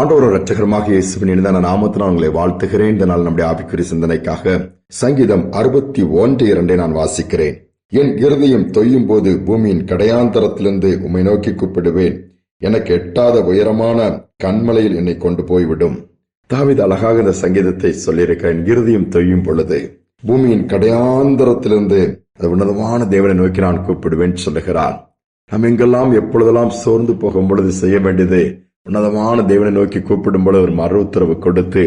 ஆண்டவர் ரட்சகரமாக இயேசுவின் இனிதான நாமத்தினால் உங்களை வாழ்த்துகிறேன். இந்த நாள் நம்முடைய ஆபிக்குரிய சிந்தனைக்காக சங்கீதம் அறுபத்தி ஒன்று இரண்டை நான் வாசிக்கிறேன். என் இருதயம் தொய்யும் போது பூமியின் கடையாந்தரத்திலிருந்து உம்மை நோக்கி கூப்பிடுவேன். எனக்கு எட்டாத உயரமான கண்மலையில் என்னை கொண்டு போய்விடும். தாவித அழகாக இந்த சங்கீதத்தை சொல்லியிருக்கிறேன் இருதயம் தொய்யும் பொழுது பூமியின் கடையாந்தரத்திலிருந்து அது உன்னதமான தேவனை நோக்கி நான் கூப்பிடுவேன் சொல்லுகிறான் நாம் எங்கெல்லாம் எப்பொழுதெல்லாம் சோர்ந்து போகும் பொழுது செய்ய வேண்டியது உன்னதமான தேவனை நோக்கி கூப்பிடும்போது ஒரு மறு உத்தரவு கொடுத்து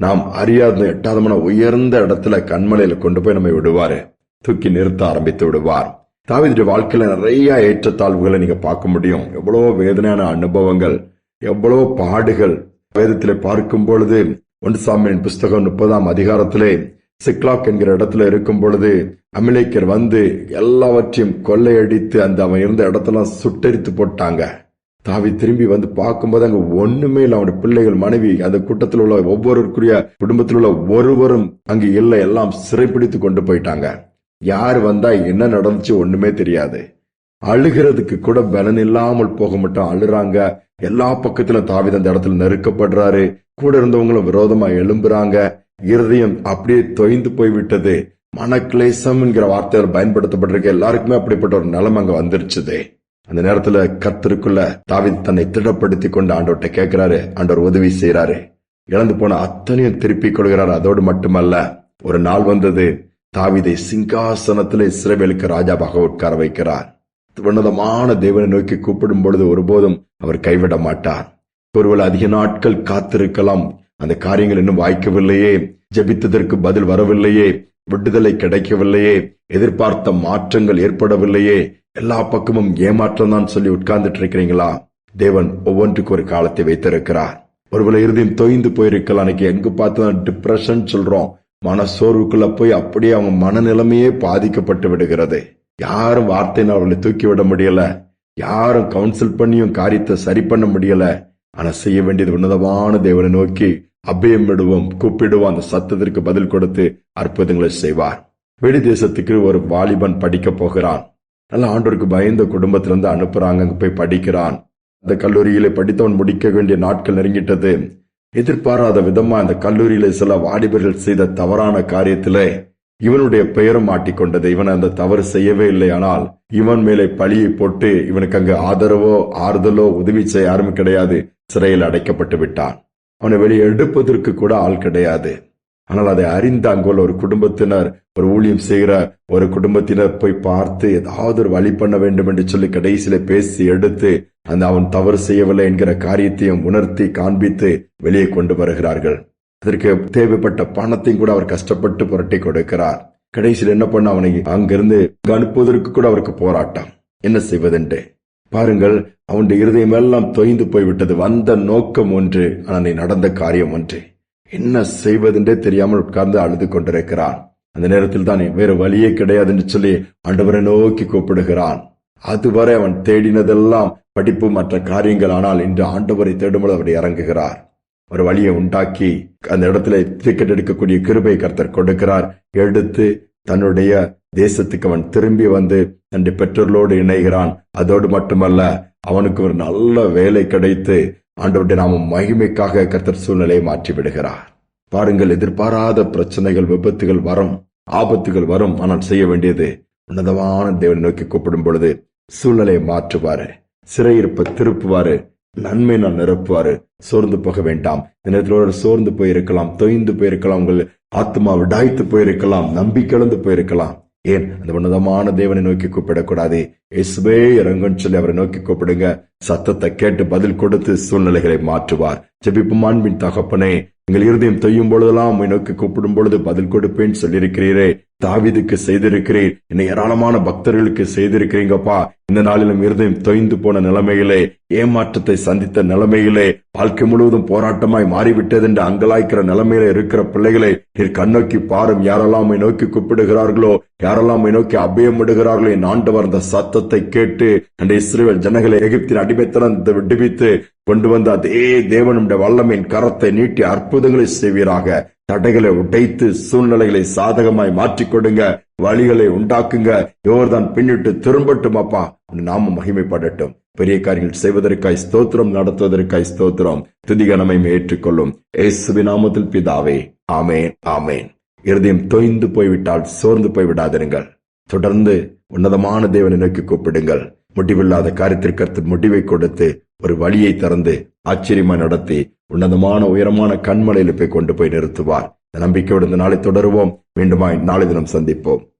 நாம் அறியாத எட்டாதமான உயர்ந்த இடத்துல கண்மலையில கொண்டு போய் நம்மை விடுவாரு. தூக்கி நிறுத்த ஆரம்பித்து விடுவார். தாவிதுடைய வாழ்க்கையில நிறைய ஏற்றத்தாழ்வுகளை நீங்க பார்க்க முடியும். எவ்வளவோ வேதனையான அனுபவங்கள் எவ்வளவோ பாடுகள். வேதத்திலே பார்க்கும் பொழுது ஒன்று சாமியின் புஸ்தகம் முப்பதாம் அதிகாரத்திலே சிக்லாக் என்கிற இடத்துல இருக்கும் பொழுது அமிலேக்கர் வந்து எல்லாவற்றையும் கொள்ளையடித்து அந்த அவன் இருந்த இடத்தெல்லாம் சுட்டரித்து போட்டாங்க. தாவி திரும்பி வந்து பார்க்கும்போது அங்க ஒண்ணுமே இல்லை. அவனுடைய பிள்ளைகள் மனைவி அந்த கூட்டத்தில் உள்ள ஒவ்வொருக்குரிய குடும்பத்தில் உள்ள ஒருவரும் அங்கு இல்லை. எல்லாம் சிறைப்பிடித்து கொண்டு போயிட்டாங்க. யார் வந்தா என்ன நடந்துச்சு ஒண்ணுமே தெரியாது. அழுகிறதுக்கு கூட பலன் இல்லாமல் போக மட்டும் அழுறாங்க. எல்லா பக்கத்திலும் தாவித அந்த இடத்துல நெருக்கப்படுறாரு. கூட இருந்தவங்களும் விரோதமா எழும்புறாங்க. இருதயம் அப்படியே தொய்ந்து போய் விட்டது மனக்லேசம் என்கிற வார்த்தைகள் பயன்படுத்தப்பட்டிருக்க. எல்லாருக்குமே அப்படிப்பட்ட ஒரு நிலம் அங்க வந்துருச்சுது. அந்த நேரத்துல கத்திருக்குள்ள தாவித் தன்னை திடப்படுத்தி கொண்டு ஆண்டோட்ட கேட்கிறாரு. ஆண்டவர் உதவி செய்யறாரு இழந்து போன அத்தனையும் திருப்பி கொடுக்கிறார். அதோடு மட்டுமல்ல ஒரு நாள் வந்தது தாவிதை சிங்காசனத்திலே இஸ்ரேவேலுக்கு ராஜாவாக உட்கார வைக்கிறார். உன்னதமான தேவனை நோக்கி கூப்பிடும் பொழுது ஒருபோதும் அவர் கைவிட மாட்டார். ஒருவேளை அதிக நாட்கள் காத்திருக்கலாம். அந்த காரியங்கள் இன்னும் வாய்க்கவில்லையே. ஜெபித்ததற்கு பதில் வரவில்லையே. விடுதலை கிடைக்கவில்லையே. எதிர்பார்த்த மாற்றங்கள் ஏற்படவில்லையே. எல்லா பக்கமும் ஏமாற்றம் தான் சொல்லி உட்கார்ந்துட்டு இருக்கிறீங்களா தேவன் ஒவ்வொன்றுக்கு ஒரு காலத்தை வைத்திருக்கிறார். ஒருவேளை இறுதியும் தொய்ந்து போயிருக்கலாம். அன்னைக்கு எங்கு பார்த்து டிப்ரெஷன் சொல்றோம். மன சோர்வுக்குள்ள போய் அப்படியே அவங்க மனநிலைமையே பாதிக்கப்பட்டு விடுகிறது. யாரும் வார்த்தையினால் அவளை தூக்கி விட முடியல. யாரும் கவுன்சில் பண்ணியும் காரியத்தை சரி பண்ண முடியல. ஆனா செய்ய வேண்டியது உன்னதமான தேவனை நோக்கி அபயம் விடுவோம் கூப்பிடுவோம். அந்த சத்தத்திற்கு பதில் கொடுத்து அற்புதங்களை செய்வார். வெளி தேசத்துக்கு ஒரு வாலிபன் படிக்க போகிறான். நல்ல ஆண்டோருக்கு பயந்த குடும்பத்திலிருந்து அனுப்புறாங்க அங்க போய் படிக்கிறான். அந்த கல்லூரியில படித்தவன் முடிக்க வேண்டிய நாட்கள் நெருங்கிட்டது. எதிர்பாராத விதமா அந்த கல்லூரியில சில வாலிபர்கள் செய்த தவறான காரியத்திலே இவனுடைய பெயரும் மாட்டிக்கொண்டது. இவன் அந்த தவறு செய்யவே இல்லை ஆனால் இவன் மேலே பழியை போட்டு இவனுக்கு அங்கு ஆதரவோ ஆறுதலோ உதவி செய்ய யாரும் கிடையாது. சிறையில் அடைக்கப்பட்டு விட்டான். அவனை வெளியே எடுப்பதற்கு கூட ஆள் கிடையாது. ஆனால் அதை அறிந்த அங்குள்ள ஒரு குடும்பத்தினர் ஒரு ஊழியம் செய்கிற ஒரு குடும்பத்தினர் போய் பார்த்து ஏதாவது ஒரு வழி பண்ண வேண்டும் என்று சொல்லி கடைசியில பேசி எடுத்து அந்த அவன் தவறு செய்யவில்லை என்கிற காரியத்தையும் உணர்த்தி காண்பித்து வெளியே கொண்டு வருகிறார்கள். அதற்கு தேவைப்பட்ட பணத்தையும் கூட அவர் கஷ்டப்பட்டு புரட்டி கொடுக்கிறார். கடைசியில் என்ன பண்ண அவனை அங்கிருந்து அனுப்புவதற்கு கூட அவருக்கு போராட்டம். என்ன செய்வதென்று? பாருங்கள் அவனுடைய இருதயம் எல்லாம் தொய்ந்து போய்விட்டது. வந்த நோக்கம் ஒன்று ஆனால் நடந்த காரியம் ஒன்று. என்ன செய்வதென்றே தெரியாமல் உட்கார்ந்து அழுது கொண்டிருக்கிறான். அந்த நேரத்தில் தான் வேறு வழியே கிடையாது என்று சொல்லி ஆண்டவரை நோக்கி கூப்பிடுகிறான். அதுவரை அவன் தேடினதெல்லாம் படிப்பு மற்ற காரியங்கள் ஆனால் இன்று ஆண்டவரை தேடும்போது அவர் இறங்குகிறார். ஒரு வழியை உண்டாக்கி அந்த இடத்துல டிக்கெட் எடுக்கக்கூடிய கிருபை கர்த்தர் கொடுக்கிறார். எடுத்து தன்னுடைய தேசத்துக்கு அவன் திரும்பி வந்து தன்னுடைய பெற்றோர்களோடு இணைகிறான். அதோடு மட்டுமல்ல அவனுக்கு ஒரு நல்ல வேலை கிடைத்து ஆண்டவருடைய நாம மகிமைக்காக கர்த்தர் சூழ்நிலையை மாற்றி விடுகிறார் பாருங்கள் எதிர்பாராத பிரச்சனைகள் விபத்துகள் வரும் ஆபத்துகள் வரும். ஆனால் செய்ய வேண்டியது உன்னதமான தேவனை நோக்கி கூப்பிடும் பொழுது சூழ்நிலையை மாற்றுவாரு. சிறையிருப்ப திருப்புவாரு. நன்மை நான் நிரப்புவாரு. சோர்ந்து போக வேண்டாம். இந்த நேரத்தில் சோர்ந்து போயிருக்கலாம் தொய்ந்து போயிருக்கலாம் உங்கள் ஆத்மா விடாய்த்து போயிருக்கலாம் நம்பிக்கிழந்து போயிருக்கலாம். ஏன்? அந்த உன்னதமான தேவனை நோக்கி கூப்பிடக்கூடாது. இயேசுவே இறங்குன்னு சொல்லி அவரை நோக்கி கூப்பிடுங்க. சத்தத்தை கேட்டு பதில் கொடுத்து சூழ்நிலைகளை மாற்றுவார். ஜெபிப்பும் அன்பின் தகப்பனே. எங்கள் இருதயம் தொய்யும் பொழுதெல்லாம் உம்மை நோக்கி கூப்பிடும் பொழுது பதில் கொடுப்பேன் சொல்லியிருக்கிறீரே. தாவிதுக்கு செய்திருக்கிறேன். என்னை ஏராளமான பக்தர்களுக்கு செய்திருக்கிறீங்கப்பா. இந்த நாளிலும் இருதயம் தொய்ந்து போன நிலைமையிலே ஏமாற்றத்தை சந்தித்த நிலைமையிலே வாழ்க்கை முழுவதும் போராட்டமாய் மாறிவிட்டது என்று அங்கலாய்க்கிற நிலைமையில இருக்கிற பிள்ளைகளை நீர் கண்ணோக்கி பாரும். யாரெல்லாம் நோக்கி கூப்பிடுகிறார்களோ யாரெல்லாம் நோக்கி அபயமிடுகிறார்களோ என் ஆண்டவர் அந்த சத்தத்தை கேட்டு அந்த இஸ்ரேல் ஜனங்களை எகிப்தின் அடிமைத்தனத்தை விடுவித்து கொண்டு வந்த அதே தேவனுடைய வல்லமையின் கரத்தை நீட்டி அற்புதங்களை செய்வீராக. தடைகளை உடைத்து சூழ்நிலைகளை சாதகமாய் மாற்றிக் கொடுங்க. வழிகளை உண்டாக்குங்க. யோர்தான் பின்னிட்டு திரும்பட்டும் அப்பா. நாம மகிமைப்படட்டும். பெரிய காரியங்கள் செய்வதற்காய் ஸ்தோத்திரம் நடத்துவதற்காய் ஸ்தோத்திரம். துதிகனமை ஏற்றுக்கொள்ளும். இயேசுவின் நாமத்தில் பிதாவே. ஆமேன் ஆமேன். இருதயம் தொய்ந்து போய்விட்டால் சோர்ந்து போய் விடாதிருங்கள். தொடர்ந்து உன்னதமான தேவனை நோக்கி கூப்பிடுங்கள். முடிவில்லாத காரியத்திற்கு முடிவை கொடுத்து ஒரு வழியை திறந்து ஆச்சரியமா நடத்தி உன்னதமான உயரமான கண்மலையில போய் கொண்டு போய் நிறுத்துவார். நம்பிக்கையோடு இந்த நாளை தொடருவோம். மீண்டுமாய் நாளை தினம் சந்திப்போம்.